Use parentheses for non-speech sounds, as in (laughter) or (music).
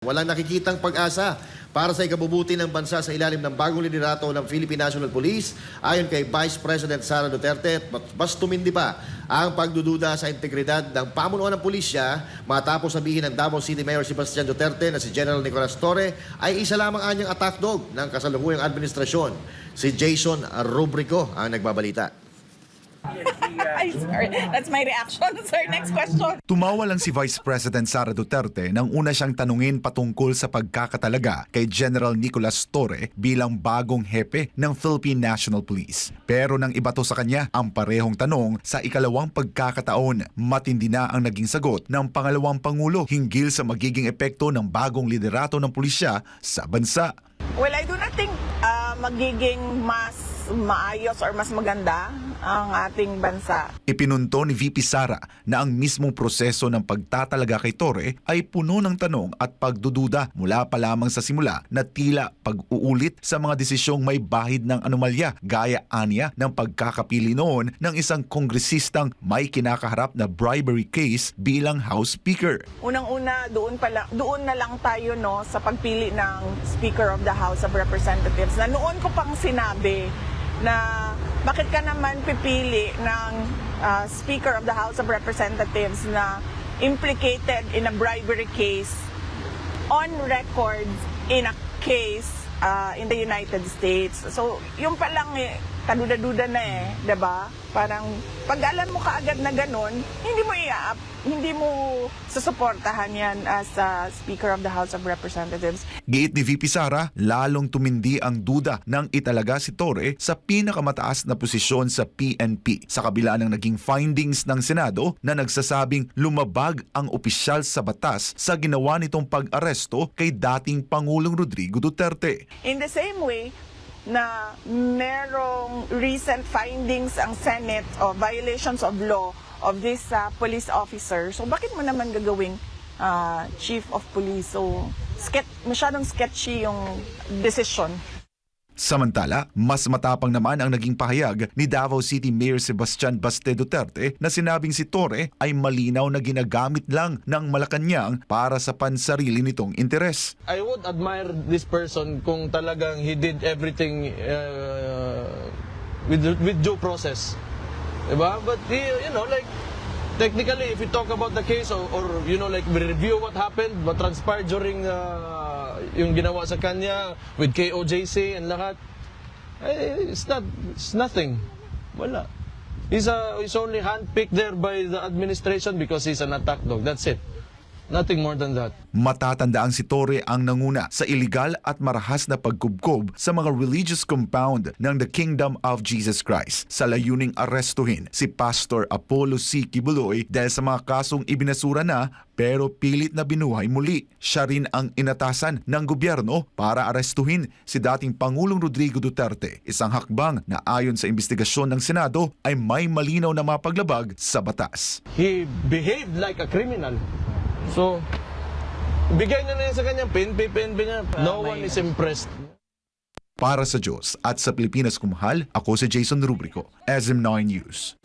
Walang nakikitang pag-asa para sa ikabubuti ng bansa sa ilalim ng bagong liderato ng Philippine National Police ayon kay Vice President Sara Duterte mas tumindi pa ang pagdududa sa integridad ng pamunuan ng pulisya matapos sabihin ng Davao City Mayor Sebastian Duterte na si General Nicolas Torre ay isa lamang anyang attack dog ng kasalukuyang administrasyon. Si Jason Rubrico ang nagbabalita. (laughs) Sorry. That's my reaction. (laughs) Sir, next question. Tumawa lang si Vice President Sara Duterte nang una siyang tanungin patungkol sa pagkakatalaga kay General Nicolas Torre bilang bagong hepe ng Philippine National Police. Pero nang ibato sa kanya ang parehong tanong sa ikalawang pagkakataon, matindi na ang naging sagot ng pangalawang pangulo hinggil sa magiging epekto ng bagong liderato ng pulisya sa bansa. Well, I do not think ah, magiging mas maayos or mas maganda ang ating bansa. Ipinunto ni VP Sara na ang mismong proseso ng pagtatalaga kay Torre ay puno ng tanong at pagdududa mula pa lamang sa simula na tila pag-uulit sa mga desisyong may bahid ng anomalya gaya anya ng pagkakapili noon ng isang kongresistang may kinakaharap na bribery case bilang House Speaker. Unang-una, doon pala doon na lang tayo no sa pagpili ng Speaker of the House of Representatives. Na noon ko pang sinabi na bakit ka naman pipili ng ah, Speaker of the House of Representatives na implicated in a bribery case on record in a case uh, in the United States. So, yung pa lang eh, kaduda-duda na eh, 'di ba? Parang pag alam mo kaagad na ganun, hindi mo i hindi mo susuportahan yan as a Speaker of the House of Representatives. Giit ni VP Sara, lalong tumindi ang duda ng italaga si Torre sa pinakamataas na posisyon sa PNP sa kabila ng naging findings ng Senado na nagsasabing lumabag ang opisyal sa batas sa ginawa nitong pag-aresto kay dating Pangulong Rodrigo Duterte. In the same way, na merong recent findings ang Senate of violations of law of this uh, police officer. So bakit mo naman gagawing uh, chief of police? So sketch, masyadong sketchy yung decision. Samantala, mas matapang naman ang naging pahayag ni Davao City Mayor Sebastian Baste Duterte na sinabing si Torre ay malinaw na ginagamit lang ng Malacanang para sa pansarili nitong interes. I would admire this person kung talagang he did everything uh, with with due process. Diba? But he, you know, like technically if you talk about the case or, or you know like review what happened, what transpired during uh, yung ginawa sa kanya with KOJC and lahat, eh, it's not it's nothing. Wala. He's a, he's only handpicked there by the administration because he's an attack dog. That's it. Nothing more than that. Matatandaang si Torre ang nanguna sa iligal at marahas na pagkubkob sa mga religious compound ng The Kingdom of Jesus Christ sa layuning arestuhin si Pastor Apollo C. Kibuloy dahil sa mga kasong ibinasura na pero pilit na binuhay muli. Siya rin ang inatasan ng gobyerno para arestuhin si dating Pangulong Rodrigo Duterte, isang hakbang na ayon sa investigasyon ng Senado ay may malinaw na mapaglabag sa batas. he behaved like a criminal. So, bigay na na yan sa kanya, PNP, PNP niya. No one is impressed. Para sa Diyos at sa Pilipinas kumahal, ako si Jason Rubrico, SM9 News.